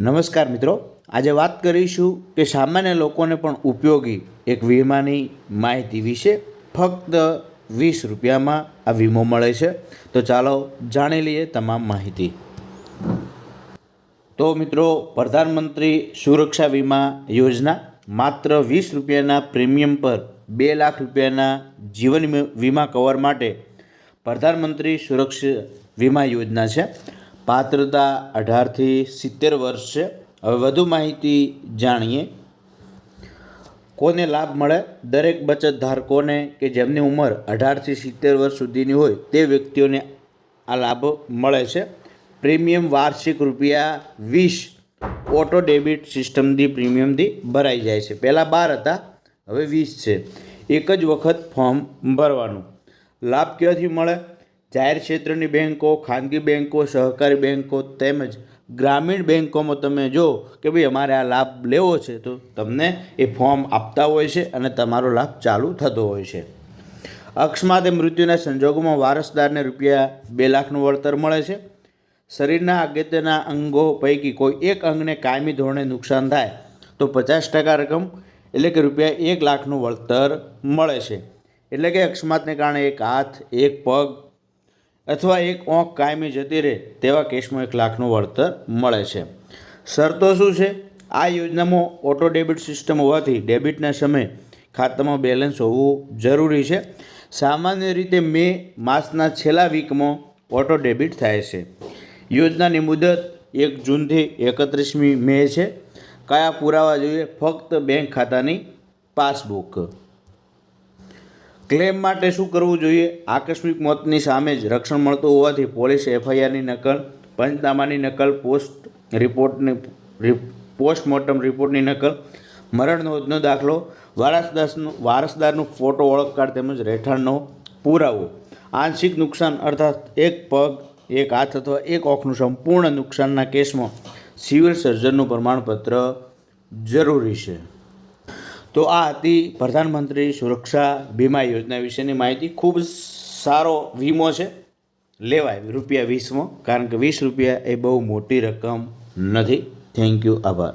નમસ્કાર મિત્રો. આજે વાત કરીશું કે સામાન્ય લોકોને પણ ઉપયોગી એક વીમાની માહિતી વિશે ફક્ત વીસ રૂપિયામાં આ વીમો મળે છે. તો ચાલો જાણી લઈએ તમામ માહિતી. તો મિત્રો, પ્રધાનમંત્રી સુરક્ષા વીમા યોજના માત્ર વીસ રૂપિયાના પ્રીમિયમ પર બે લાખ રૂપિયાના જીવન વીમા કવર માટે પ્રધાનમંત્રી સુરક્ષા વીમા યોજના છે. પાત્રતા અઢારથી સિત્તેર વર્ષ છે. હવે વધુ માહિતી જાણીએ. કોને લાભ મળે? દરેક બચત ધારકોને કે જેમની ઉંમર અઢારથી સિત્તેર વર્ષ સુધીની હોય તે વ્યક્તિઓને આ લાભ મળે છે. પ્રીમિયમ વાર્ષિક રૂપિયા વીસ ઓટો ડેબિટ સિસ્ટમથી પ્રીમિયમથી ભરાઈ જાય છે. પહેલાં બાર હતા, હવે વીસ છે. એક જ વખત ફોર્મ ભરવાનું. લાભ ક્યાંથી મળે? જાહેર ક્ષેત્રની બેન્કો ખાનગી બેન્કો સહકારી બેન્કો તેમજ ગ્રામીણ બેન્કોમાં તમે જો કે ભાઈ અમારે આ લાભ લેવો છે, તો તમને એ ફોર્મ આપતા હોય છે અને તમારો લાભ ચાલુ થતો હોય છે. અકસ્માતે મૃત્યુના સંજોગોમાં વારસદારને રૂપિયા બે લાખનું વળતર મળે છે. શરીરના અગત્યના અંગો પૈકી કોઈ એક અંગને કાયમી ધોરણે નુકસાન થાય, તો પચાસ ટકા રકમ એટલે કે રૂપિયા એક લાખનું વળતર મળે છે. એટલે કે અકસ્માતને કારણે એક હાથ, એક પગ અથવા એક ઓંખ કાયમી જતી રહે તેવા કેસમાં એક લાખનું વળતર મળે છે. શરતો શું છે? આ યોજનામાં ઓટો ડેબિટ સિસ્ટમ હોવાથી ડેબિટના સમયે ખાતામાં બેલેન્સ હોવું જરૂરી છે. સામાન્ય રીતે મે માસના છેલ્લા વીકમાં ઓટો ડેબિટ થાય છે. યોજનાની મુદત એક જૂનથી એકત્રીસમી મે છે. કયા પુરાવા જોઈએ? ફક્ત બેંક ખાતાની પાસબુક. ક્લેમ માટે શું કરવું જોઈએ? આકસ્મિક મોતની સામે જ રક્ષણ મળતું હોવાથી પોલીસ એફઆઈઆરની નકલ, પંચનામાની નકલ, પોસ્ટ રિપોર્ટની પોસ્ટમોર્ટમ રિપોર્ટની નકલ, મરણ નોંધનો દાખલો, વારસદાસનું, વારસદારનું ફોટો ઓળખ કાર્ડ તેમજ રહેઠાણનો પુરાવો. આંશિક નુકસાન અર્થાત એક પગ, એક હાથ અથવા એક ઓખનું સંપૂર્ણ નુકસાનના કેસમાં સિવિલ સર્જનનું પ્રમાણપત્ર જરૂરી છે. તો આ હતી પ્રધાનમંત્રી સુરક્ષા વીમા યોજના વિશેની માહિતી. ખૂબ સારો વીમો છે. લેવાય રૂપિયા વીસમાં, કારણ કે વીસ રૂપિયા એ બહુ મોટી રકમ નથી. થેન્ક યુ આભાર.